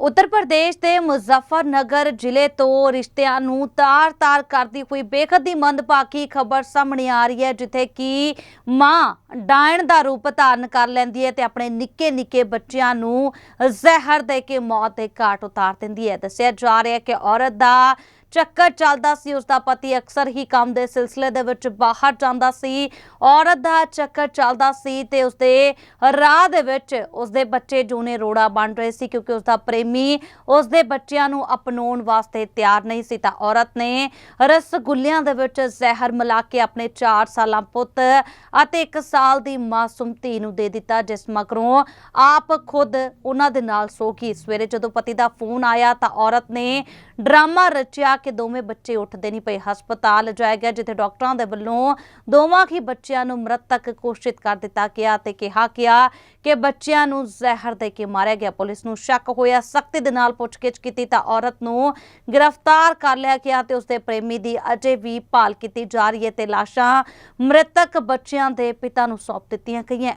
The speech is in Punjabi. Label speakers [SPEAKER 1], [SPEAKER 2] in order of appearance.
[SPEAKER 1] ਉੱਤਰ ਪ੍ਰਦੇਸ਼ ਦੇ ਮੁਜ਼ੱਫਰਨਗਰ ਜ਼ਿਲ੍ਹੇ ਤੋਂ ਰਿਸ਼ਤਿਆਂ ਨੂੰ ਤਾਰ-ਤਾਰ ਕਰਦੀ ਹੋਈ ਬੇਖਤ ਦੀ ਮੰਦਭਾਗੀ ਖਬਰ ਸਾਹਮਣੇ ਆ ਰਹੀ ਹੈ, ਜਿੱਥੇ ਕਿ ਮਾਂ ਡਾਇਣ ਦਾ ਰੂਪ ਧਾਰਨ ਕਰ ਲੈਂਦੀ ਹੈ ਤੇ ਆਪਣੇ ਨਿੱਕੇ-ਨਿੱਕੇ ਬੱਚਿਆਂ ਨੂੰ ਜ਼ਹਿਰ ਦੇ ਕੇ ਮੌਤ ਦੇ ਘਾਟ ਉਤਾਰ ਦਿੰਦੀ ਹੈ। ਦੱਸਿਆ ਜਾ ਰਿਹਾ ਹੈ ਕਿ ਔਰਤ ਦਾ ਚੱਕਰ ਚੱਲਦਾ ਸੀ ਉਸ ਦਾ ਪਤੀ ਅਕਸਰ ਹੀ ਕੰਮ ਦੇ ਸਿਲਸਿਲੇ ਦੇ ਵਿੱਚ ਬਾਹਰ ਜਾਂਦਾ ਸੀ, ਔਰਤ ਦਾ ਚੱਕਰ ਚੱਲਦਾ ਸੀ ਤੇ ਉਸਦੇ ਰਾਹ ਦੇ ਵਿੱਚ ਉਸਦੇ ਬੱਚੇ ਜੂਨੇ ਰੋੜਾ ਬਣ ਰਹੇ ਸੀ ਕਿਉਂਕਿ ਉਸਦਾ ਪ੍ਰੇਮੀ ਉਸਦੇ ਬੱਚਿਆਂ ਨੂੰ ਅਪਣਾਉਣ ਵਾਸਤੇ ਤਿਆਰ ਨਹੀਂ ਸੀ। ਤਾਂ ਔਰਤ ਨੇ ਰਸਗੁੱਲਿਆਂ ਦੇ ਵਿੱਚ ਜ਼ਹਿਰ ਮਿਲਾ ਕੇ ਆਪਣੇ 4 ਸਾਲਾਂ ਪੁੱਤ ਅਤੇ 1 ਸਾਲ ਦੀ ਮਾਸੂਮ ਧੀ ਨੂੰ ਦੇ ਦਿੱਤਾ, ਜਿਸ ਮਗਰੋਂ ਆਪ ਖੁਦ ਉਹਨਾਂ ਦੇ ਨਾਲ ਸੋ ਗਈ। ਸਵੇਰੇ ਜਦੋਂ ਪਤੀ ਦਾ ਫੋਨ ਆਇਆ ਤਾਂ ਔਰਤ ਨੇ ਡਰਾਮਾ ਰਚਿਆ ਕਿ ਦੋਵੇਂ ਬੱਚੇ ਉੱਠਦੇ ਨਹੀਂ ਪਏ। ਹਸਪਤਾਲ ਲਿਜਾਇਆ ਗਿਆ, ਜਿੱਥੇ ਡਾਕਟਰਾਂ ਦੇ ਵੱਲੋਂ ਦੋਵਾਂ ਹੀ ਬੱਚਿਆਂ ਨੂੰ ਮ੍ਰਿਤਕ ਘੋਸ਼ਿਤ ਕਰ ਦਿੱਤਾ ਗਿਆ ਤੇ ਕਿਹਾ ਗਿਆ ਕਿ ਬੱਚਿਆਂ ਨੂੰ ਜ਼ਹਿਰ ਦੇ ਕੇ ਮਾਰਿਆ ਗਿਆ। ਪੁਲਿਸ ਨੂੰ ਸ਼ੱਕ ਹੋਇਆ, ਸਖਤੀ ਦੇ ਨਾਲ ਪੁੱਛਗਿੱਛ ਕੀਤੀ ਤਾਂ ਔਰਤ ਨੂੰ ਗ੍ਰਿਫਤਾਰ ਕਰ ਲਿਆ ਗਿਆ ਤੇ ਉਸਦੇ ਪ੍ਰੇਮੀ ਦੀ ਅਜੇ ਵੀ ਭਾਲ ਕੀਤੀ ਜਾ ਰਹੀ ਹੈ ਤੇ ਲਾਸ਼ਾਂ ਮ੍ਰਿਤਕ ਬੱਚਿਆਂ ਦੇ ਪਿਤਾ ਨੂੰ ਸੌਂਪ ਦਿੱਤੀਆਂ ਗਈਆਂ।